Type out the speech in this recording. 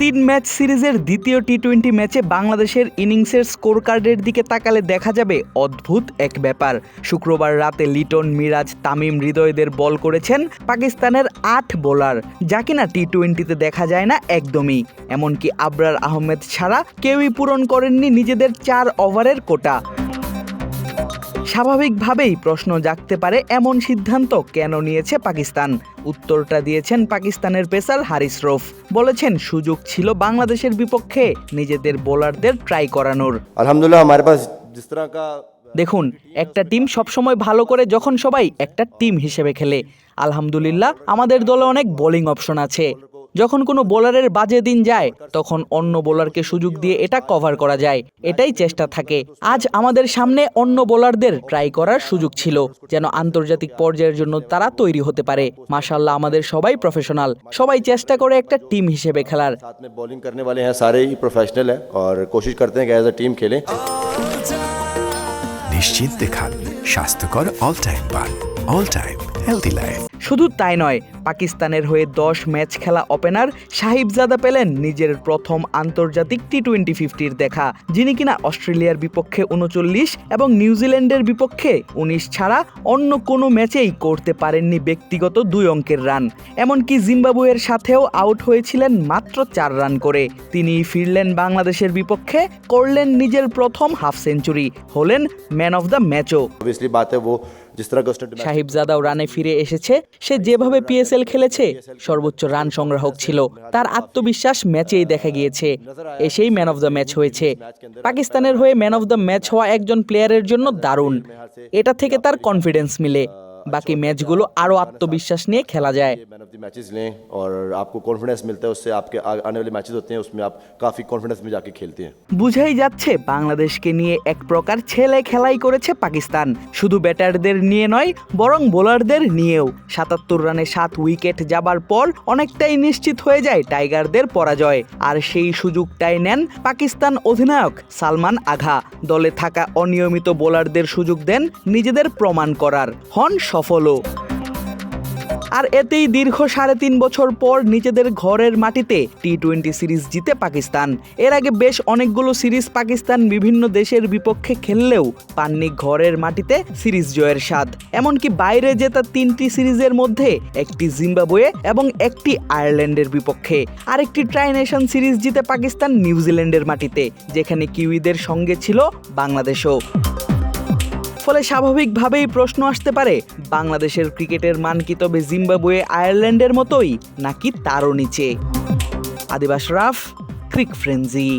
তিন ম্যাচ সিরিজের দ্বিতীয় টি টোয়েন্টি ম্যাচে বাংলাদেশের ইনিংসের স্কোর কার্ডের দিকে তাকালে দেখা যাবে অদ্ভুত এক ব্যাপার। শুক্রবার রাতে লিটন, মিরাজ, তামিম হৃদয়দের বল করেছেন পাকিস্তানের আট বোলার, যা কিনা টি টোয়েন্টিতে দেখা যায় না একদমই। এমনকি আবরার আহমেদ ছাড়া কেউই পূরণ করেননি নিজেদের চার ওভারের কোটা। স্বাভাবিকভাবেই প্রশ্ন জাগতে পারে এমন সিদ্ধান্ত কেন নিয়েছে পাকিস্তান? উত্তরটা দিয়েছেন পাকিস্তানের পেসার হারিস রফ। বলেছেন সুযোগ ছিল বাংলাদেশের বিপক্ষে নিজেদের বোলারদের ট্রাই করানোর। আলহামদুলিল্লাহ আমার দেখুন একটা টিম সবসময় ভালো করে যখন সবাই একটা টিম হিসেবে খেলে। আলহামদুলিল্লাহ আমাদের দলে অনেক বোলিং অপশন আছে। যখন কোনো বোলারের বাজে দিন যায় তখন অন্য বোলারকে সুযোগ দিয়ে এটা কভার করা যায় এটাই চেষ্টা থাকে আজ আমাদের সামনে অন্য বোলারদের ট্রাই করার সুযোগ ছিল যেন আন্তর্জাতিক পর্যায়ের জন্য তারা তৈরি হতে পারে মাশাল্লাহ আমাদের সবাই প্রফেশনাল সবাই চেষ্টা করে একটা টিম হিসেবে খেলার साथ में बॉलिंग करने वाले हैं सारे ही प्रोफेशनल हैं और कोशिश करते हैं कि एज अ टीम खेलें নিশ্চিন্তে খান স্বাস্থ্যকর অল টাইম পান অল টাইম হেলদি লাইফ শুধু তাই নয়, পাকিস্তানের হয়ে দশ ম্যাচ খেলা ওপেনার সাহিবজাদা পেলেন নিজের প্রথম আন্তর্জাতিক টি টোয়েন্টি ফিফটির দেখা, যিনি কিনা অস্ট্রেলিয়ার বিপক্ষে উনচল্লিশ এবং নিউজিল্যান্ডের বিপক্ষে উনিশ ছাড়া অন্য কোনো ম্যাচেই করতে পারেননি ব্যক্তিগত দুই অঙ্কের রান। এমনকি জিম্বাবুয়ের সাথেও আউট হয়েছিলেন মাত্র চার রান করে। তিনি ফিরলেন বাংলাদেশের বিপক্ষে, করলেন নিজের প্রথম হাফ সেঞ্চুরি, হলেন ম্যান অফ দ্য ম্যাচও সাহিবজাদাও রানে ফিরে এসেছে, সে যেভাবে পিএসএল খেলেছে, সর্বোচ্চ রান সংগ্রাহক ছিল। তার আত্মবিশ্বাস ম্যাচেই দেখা গিয়েছে। এসেই ম্যান অফ দ্য ম্যাচ হয়েছে। পাকিস্তানের হয়ে ম্যান অফ দ্য ম্যাচ হওয়া একজন প্লেয়ারের জন্য দারুণ। এটা থেকে তার কনফিডেন্স মিলে। বাকি ম্যাচগুলো আরও আত্মবিশ্বাস নিয়ে খেলা যায় मैन ऑफ द मैचेस लें और आपको कॉन्फिडेंस मिलता है उससे आपके आ- आने वाले मैचेस होते हैं उसमें आप काफ़ी कॉन्फिडेंस में जाके खेलते हैं বুঝাই যাচ্ছে বাংলাদেশকে নিয়ে এক প্রকার ছেলে খেলাই করেছে পাকিস্তান শুধু ব্যাটারদের নিয়ে নয় বরং বোলারদের নিয়েও সাতাত্তর রানে সাত উইকেট যাবার পর অনেকটাই নিশ্চিত হয়ে যায় টাইগারদের পরাজয় আর সেই সুযোগটাই নেন পাকিস্তান অধিনায়ক সালমান আঘা দলে থাকা অনিয়মিত বোলারদের সুযোগ দেন নিজেদের প্রমাণ করার হন সফলও। আর এতেই দীর্ঘ সাড়ে তিন বছর পর নিজেদের ঘরের মাটিতে টি টোয়েন্টি সিরিজ জিতে পাকিস্তান। এর আগে বেশ অনেকগুলো সিরিজ পাকিস্তান বিভিন্ন দেশের বিপক্ষে খেললেও পাননি ঘরের মাটিতে সিরিজ জয়ের স্বাদ। এমনকি বাইরে জেতা তিনটি সিরিজের মধ্যে একটি জিম্বাবুয়ে এবং একটি আয়ারল্যান্ডের বিপক্ষে। আরেকটি ট্রাই নেশন সিরিজ জিতে পাকিস্তান নিউজিল্যান্ডের মাটিতে, যেখানে কিউইদের সঙ্গে ছিল বাংলাদেশও। ফলে স্বাভাবিকভাবেই প্রশ্ন আসতে পারে, বাংলাদেশের ক্রিকেটের মান কি তবে জিম্বাবুয়ে আয়ারল্যান্ডের মতোই নাকি তারও নিচে? আদিবাস রাফ, ক্রিক ফ্রেন্জি